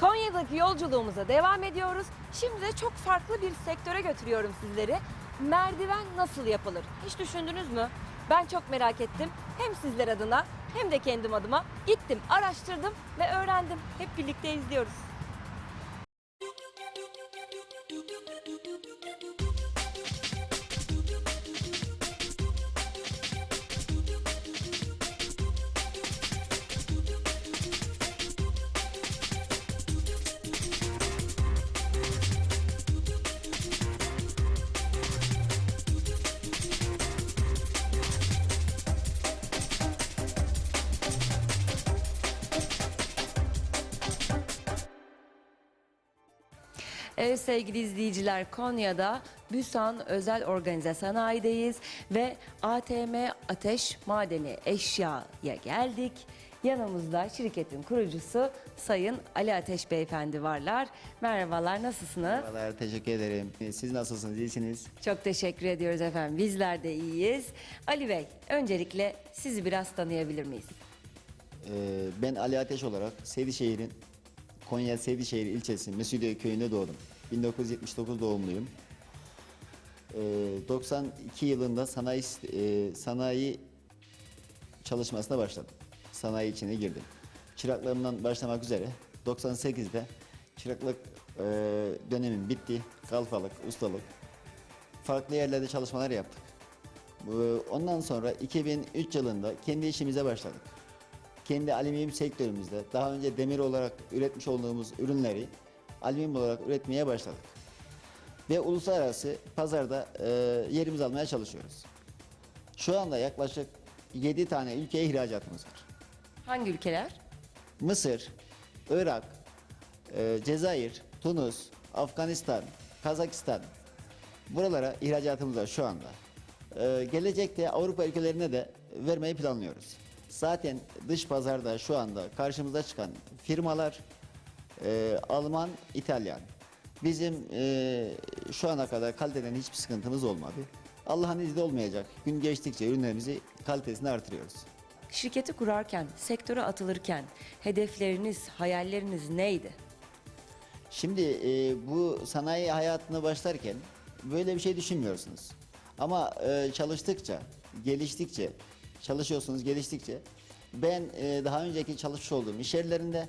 Konya'daki yolculuğumuza devam ediyoruz. Şimdi de çok farklı bir sektöre götürüyorum sizleri. Merdiven nasıl yapılır? Hiç düşündünüz mü? Ben çok merak ettim. Hem sizler adına hem de kendim adıma gittim, araştırdım ve öğrendim. Hep birlikte izliyoruz. Evet sevgili izleyiciler Konya'da Büsan Özel Organize Sanayi'deyiz ve ATM Ateş Madeni Eşya'ya geldik. Yanımızda şirketin kurucusu Sayın Ali Ateş Beyefendi varlar. Merhabalar nasılsınız? Merhabalar, teşekkür ederim. Siz nasılsınız, iyisiniz? Çok teşekkür ediyoruz efendim. Bizler de iyiyiz. Ali Bey öncelikle sizi biraz tanıyabilir miyiz? Ee, ben Ali Ateş olarak Seydişehir'in Konya Seydişehir ilçesi Mesudiye köyünde doğdum. 1979 doğumluyum. Ee, 92 yılında sanayi e, sanayi çalışmasına başladım. Sanayi içine girdim. Çıraklığımdan başlamak üzere 98'de çıraklık e, dönemim bitti. Kalfalık, ustalık. Farklı yerlerde çalışmalar yaptık. Ondan sonra 2003 yılında kendi işimize başladık. Kendi alüminyum sektörümüzde daha önce demir olarak üretmiş olduğumuz ürünleri alüminyum olarak üretmeye başladık. Ve uluslararası pazarda e, yerimizi almaya çalışıyoruz. Şu anda yaklaşık 7 tane ülkeye ihracatımız var. Hangi ülkeler? Mısır, Irak, e, Cezayir, Tunus, Afganistan, Kazakistan buralara ihracatımız var şu anda. E, gelecekte Avrupa ülkelerine de vermeyi planlıyoruz. Zaten dış pazarda şu anda karşımıza çıkan firmalar e, Alman, İtalyan. Bizim e, şu ana kadar kaliteden hiçbir sıkıntımız olmadı. Allah'ın izniyle olmayacak. Gün geçtikçe ürünlerimizi kalitesini artırıyoruz. Şirketi kurarken, sektöre atılırken hedefleriniz, hayalleriniz neydi? Şimdi e, bu sanayi hayatına başlarken böyle bir şey düşünmüyorsunuz. Ama e, çalıştıkça, geliştikçe, çalışıyorsunuz geliştikçe ben e, daha önceki çalışmış olduğum iş yerlerinde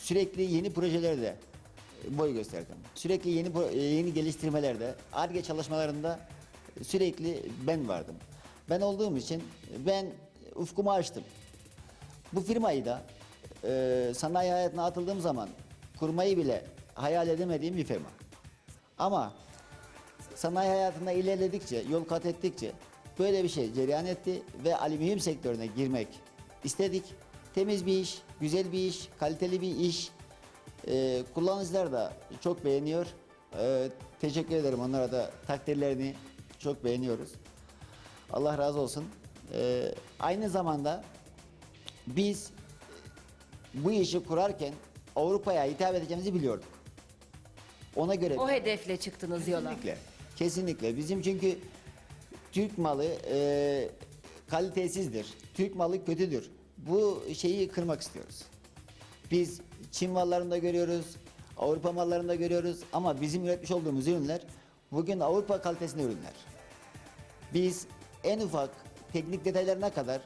sürekli yeni projelerde boy gösterdim. Sürekli yeni e, yeni geliştirmelerde, ARGE çalışmalarında sürekli ben vardım. Ben olduğum için ben ufkumu açtım. Bu firmayı da e, sanayi hayatına atıldığım zaman kurmayı bile hayal edemediğim bir firma. Ama sanayi hayatında ilerledikçe, yol kat ettikçe böyle bir şey cereyan etti ve alüminyum sektörüne girmek istedik. Temiz bir iş, güzel bir iş, kaliteli bir iş. E, kullanıcılar da çok beğeniyor. E, teşekkür ederim onlara da takdirlerini çok beğeniyoruz. Allah razı olsun. E, aynı zamanda biz bu işi kurarken Avrupa'ya hitap edeceğimizi biliyorduk. Ona göre O hedefle çıktınız yola. kesinlikle, kesinlikle bizim çünkü Türk malı e, kalitesizdir. Türk malı kötüdür. Bu şeyi kırmak istiyoruz. Biz Çin mallarında görüyoruz, Avrupa mallarında görüyoruz ama bizim üretmiş olduğumuz ürünler bugün Avrupa kalitesinde ürünler. Biz en ufak teknik detaylarına kadar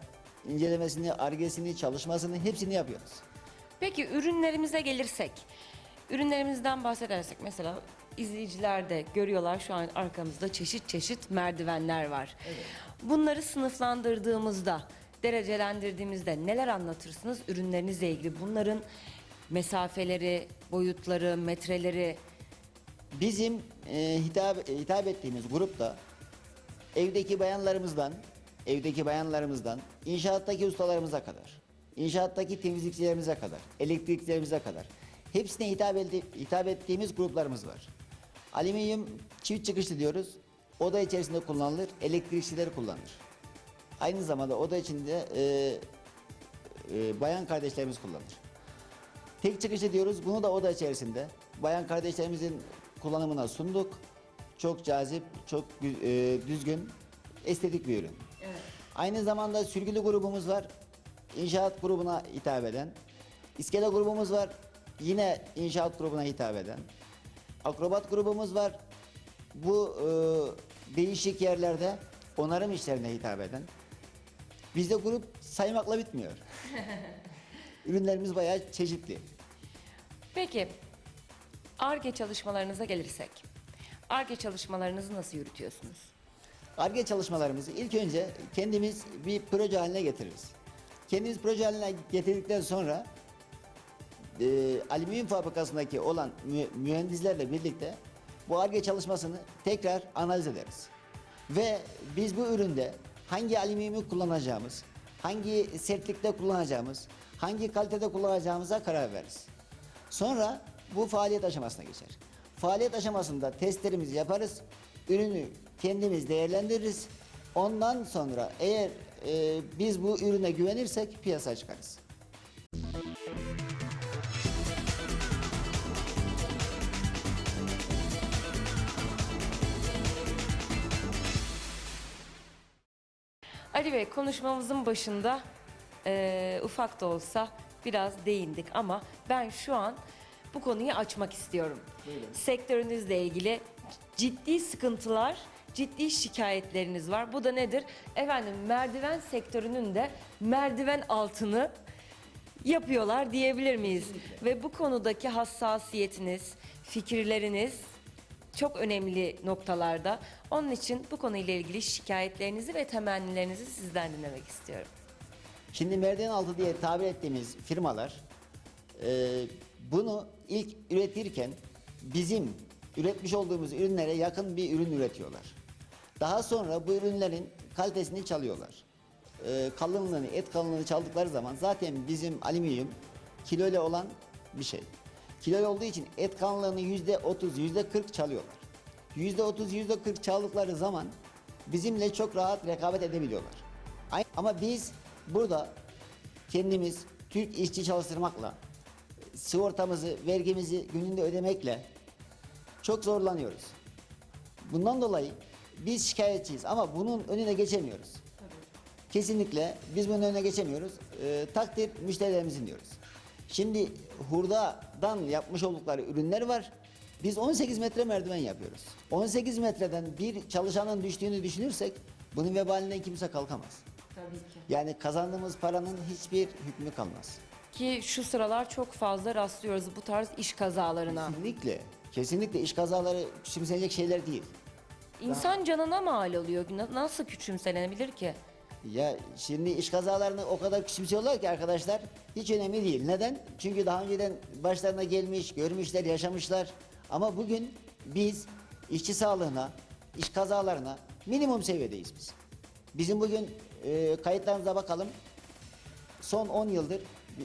incelemesini, argesini, çalışmasını hepsini yapıyoruz. Peki ürünlerimize gelirsek, ürünlerimizden bahsedersek mesela izleyiciler de görüyorlar şu an arkamızda çeşit çeşit merdivenler var. Bunları sınıflandırdığımızda, derecelendirdiğimizde neler anlatırsınız ürünlerinizle ilgili? Bunların mesafeleri, boyutları, metreleri Bizim e, hitap, hitap ettiğimiz grupta evdeki bayanlarımızdan, evdeki bayanlarımızdan inşaattaki ustalarımıza kadar, inşaattaki temizlikçilerimize kadar, elektrikçilerimize kadar hepsine hitap, elde, hitap ettiğimiz gruplarımız var. Alüminyum çift çıkışlı diyoruz. Oda içerisinde kullanılır, elektrikçiler kullanır. Aynı zamanda oda içinde e, e, bayan kardeşlerimiz kullanır. Tek çıkışı diyoruz. Bunu da oda içerisinde bayan kardeşlerimizin kullanımına sunduk. Çok cazip, çok e, düzgün, estetik bir ürün. Aynı zamanda sürgülü grubumuz var. İnşaat grubuna hitap eden. İskele grubumuz var. Yine inşaat grubuna hitap eden. Akrobat grubumuz var. Bu e, değişik yerlerde onarım işlerine hitap eden. Bizde grup saymakla bitmiyor. Ürünlerimiz bayağı çeşitli. Peki, ARGE çalışmalarınıza gelirsek. ARGE çalışmalarınızı nasıl yürütüyorsunuz? ARGE çalışmalarımızı ilk önce kendimiz bir proje haline getiririz. Kendimiz proje haline getirdikten sonra e, alüminyum fabrikasındaki olan mü- mühendislerle birlikte bu ARGE çalışmasını tekrar analiz ederiz. Ve biz bu üründe hangi alüminyumu kullanacağımız, hangi sertlikte kullanacağımız, hangi kalitede kullanacağımıza karar veririz. Sonra bu faaliyet aşamasına geçer. Faaliyet aşamasında testlerimizi yaparız, ürünü kendimiz değerlendiririz. Ondan sonra eğer e, biz bu ürüne güvenirsek piyasaya çıkarız. Ali Bey konuşmamızın başında eee, ufak da olsa biraz değindik ama ben şu an bu konuyu açmak istiyorum. Sektörünüzle ilgili ciddi sıkıntılar, ciddi şikayetleriniz var. Bu da nedir? Efendim merdiven sektörünün de merdiven altını yapıyorlar diyebilir miyiz? Ve bu konudaki hassasiyetiniz, fikirleriniz çok önemli noktalarda. Onun için bu konuyla ilgili şikayetlerinizi ve temennilerinizi sizden dinlemek istiyorum. Şimdi merdiven altı diye tabir ettiğimiz firmalar e, bunu ilk üretirken bizim üretmiş olduğumuz ürünlere yakın bir ürün üretiyorlar. Daha sonra bu ürünlerin kalitesini çalıyorlar. E, kalınlığını, et kalınlığını çaldıkları zaman zaten bizim alüminyum kiloyla olan bir şey. Kiloyla olduğu için et kalınlığını yüzde otuz, yüzde kırk çalıyorlar. Yüzde otuz, yüzde kırk çaldıkları zaman bizimle çok rahat rekabet edebiliyorlar. Ama biz burada kendimiz Türk işçi çalıştırmakla, sigortamızı, vergimizi gününde ödemekle çok zorlanıyoruz. Bundan dolayı biz şikayetçiyiz ama bunun önüne geçemiyoruz. Kesinlikle biz bunun önüne geçemiyoruz. Ee, takdir müşterilerimizin diyoruz. Şimdi hurdadan yapmış oldukları ürünler var. Biz 18 metre merdiven yapıyoruz. 18 metreden bir çalışanın düştüğünü düşünürsek bunun vebalinden kimse kalkamaz. Tabii ki. Yani kazandığımız paranın hiçbir hükmü kalmaz. Ki şu sıralar çok fazla rastlıyoruz bu tarz iş kazalarına. Kesinlikle. Kesinlikle iş kazaları küçümsenecek şeyler değil. İnsan canına mal oluyor. Na- Nasıl küçümsenebilir ki? Ya şimdi iş kazalarını o kadar küçümsüyorlar ki arkadaşlar hiç önemli değil. Neden? Çünkü daha önceden başlarına gelmiş, görmüşler, yaşamışlar. Ama bugün biz işçi sağlığına, iş kazalarına minimum seviyedeyiz biz. Bizim bugün e, kayıtlarımıza bakalım. Son 10 yıldır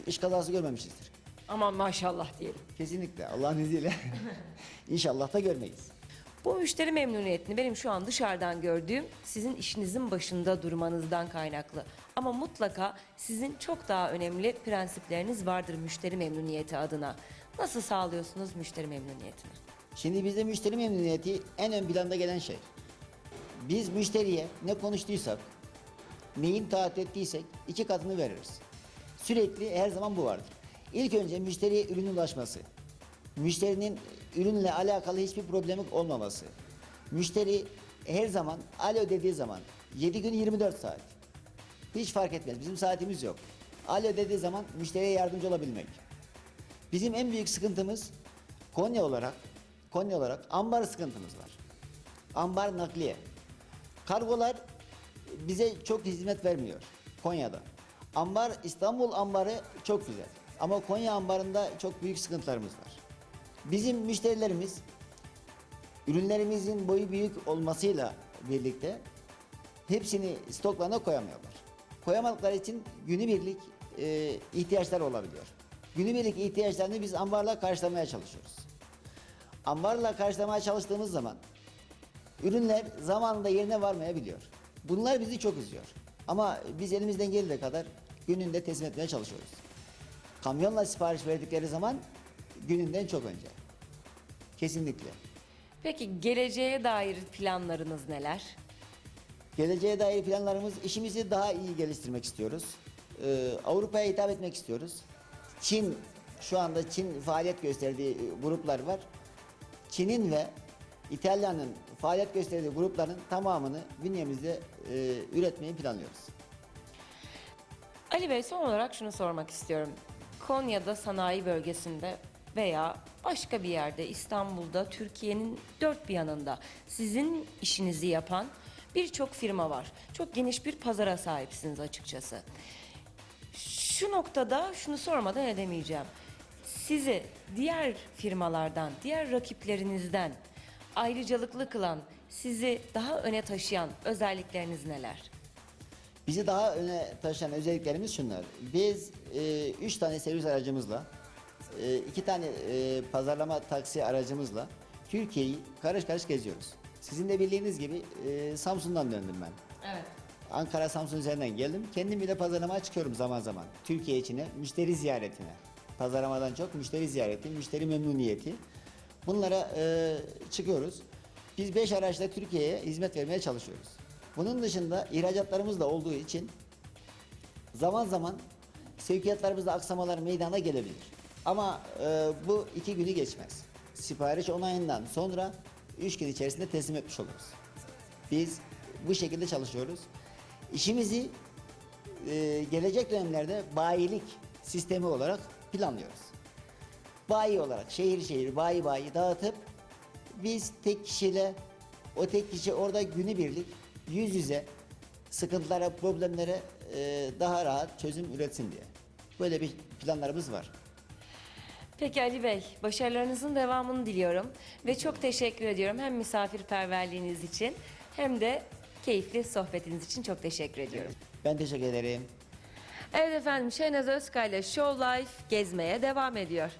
iş kazası görmemişizdir. Aman maşallah diyelim. Kesinlikle Allah'ın izniyle. İnşallah da görmeyiz. Bu müşteri memnuniyetini benim şu an dışarıdan gördüğüm sizin işinizin başında durmanızdan kaynaklı. Ama mutlaka sizin çok daha önemli prensipleriniz vardır müşteri memnuniyeti adına. Nasıl sağlıyorsunuz müşteri memnuniyetini? Şimdi bizde müşteri memnuniyeti en ön planda gelen şey. Biz müşteriye ne konuştuysak, neyin taahhüt ettiysek iki katını veririz. Sürekli her zaman bu vardır. İlk önce müşteriye ürünün ulaşması. Müşterinin ürünle alakalı hiçbir problemi olmaması. Müşteri her zaman alo dediği zaman 7 gün 24 saat. Hiç fark etmez. Bizim saatimiz yok. Alo dediği zaman müşteriye yardımcı olabilmek. Bizim en büyük sıkıntımız Konya olarak Konya olarak ambar sıkıntımız var. Ambar nakliye. Kargolar bize çok hizmet vermiyor Konya'da. Ambar İstanbul ambarı çok güzel. Ama Konya ambarında çok büyük sıkıntılarımız var. Bizim müşterilerimiz ürünlerimizin boyu büyük olmasıyla birlikte hepsini stoklarına koyamıyorlar. Koyamadıkları için günübirlik e, ihtiyaçlar olabiliyor. Günübirlik ihtiyaçlarını biz ambarla karşılamaya çalışıyoruz. Ambarla karşılamaya çalıştığımız zaman ürünler zamanında yerine varmayabiliyor. Bunlar bizi çok üzüyor. Ama biz elimizden geldiği kadar gününde teslim etmeye çalışıyoruz. Kamyonla sipariş verdikleri zaman gününden çok önce. Kesinlikle. Peki geleceğe dair planlarınız neler? Geleceğe dair planlarımız işimizi daha iyi geliştirmek istiyoruz. Ee, Avrupa'ya hitap etmek istiyoruz. Çin Şu anda Çin faaliyet gösterdiği e, gruplar var. Çin'in ve İtalya'nın faaliyet gösterdiği grupların tamamını bünyemizde e, üretmeyi planlıyoruz. Ali Bey son olarak şunu sormak istiyorum. Konya'da sanayi bölgesinde veya başka bir yerde İstanbul'da Türkiye'nin dört bir yanında sizin işinizi yapan birçok firma var. Çok geniş bir pazara sahipsiniz açıkçası. Şu noktada şunu sormadan edemeyeceğim. Sizi diğer firmalardan, diğer rakiplerinizden ayrıcalıklı kılan, sizi daha öne taşıyan özellikleriniz neler? Bizi daha öne taşıyan özelliklerimiz şunlar. Biz e, üç tane servis aracımızla, e, iki tane e, pazarlama taksi aracımızla Türkiye'yi karış karış geziyoruz. Sizin de bildiğiniz gibi e, Samsun'dan döndüm ben. Evet. Ankara Samsun üzerinden geldim. Kendim bile pazarlamaya çıkıyorum zaman zaman. Türkiye içine, müşteri ziyaretine. Pazarlamadan çok müşteri ziyareti, müşteri memnuniyeti. Bunlara e, çıkıyoruz. Biz 5 araçla Türkiye'ye hizmet vermeye çalışıyoruz. Bunun dışında ihracatlarımız da olduğu için zaman zaman sevkiyatlarımızda aksamalar meydana gelebilir. Ama e, bu iki günü geçmez. Sipariş onayından sonra üç gün içerisinde teslim etmiş oluruz. Biz bu şekilde çalışıyoruz. İşimizi e, gelecek dönemlerde bayilik sistemi olarak planlıyoruz. Bayi olarak şehir şehir bayi bayi dağıtıp biz tek kişiyle o tek kişi orada günübirlik yüz yüze sıkıntılara, problemlere e, daha rahat çözüm üretsin diye. Böyle bir planlarımız var. Peki Ali Bey, başarılarınızın devamını diliyorum ve çok teşekkür ediyorum hem misafirperverliğiniz için hem de keyifli sohbetiniz için çok teşekkür ediyorum. Ben teşekkür ederim. Evet efendim Şehnaz Özkay ile Show Life gezmeye devam ediyor.